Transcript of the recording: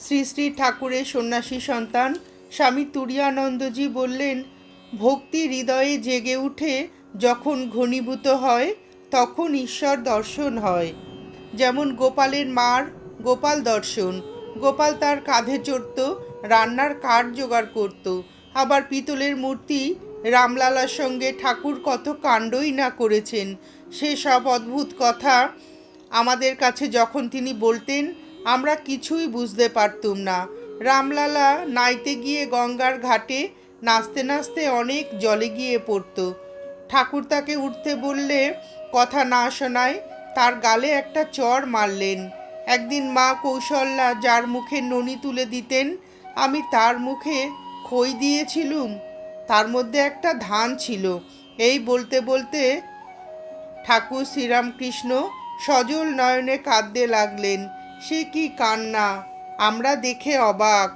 শ্রী শ্রী ঠাকুরের সন্ন্যাসী সন্তান স্বামী তুরিয়ানন্দজি বললেন, ভক্তি হৃদয়ে জেগে উঠে যখন ঘনীভূত হয়, তখন ঈশ্বর দর্শন হয়। যেমন গোপালের মার গোপাল দর্শন, গোপাল তার কাঁধে চড়ত, রান্নার কাঠ জোগাড় করত। আবার পিতলের মূর্তি রামলালার সঙ্গে ঠাকুর কত কাণ্ডই না করেছেন। সে সব অদ্ভুত কথা আমাদের কাছে যখন তিনি বলতেন আমরা কিছুই বুঝতে পারতুম না। রামলালা নাইতে গিয়ে গঙ্গার ঘাটে নাচতে নাচতে অনেক জলে গিয়ে পড়তো। ঠাকুর তাকে উঠতে বললে কথা না শোনায় তার গালে একটা চর মারলেন। একদিন মা কৌশল্যা যার মুখে ননি তুলে দিতেন, আমি তার মুখে খই দিয়েছিলুম, তার মধ্যে একটা ধান ছিল। এই বলতে বলতে ঠাকুর শ্রীরামকৃষ্ণ সজল নয়নে কাঁদতে লাগলেন। সে কি কান্না? আমরা দেখে অবাক।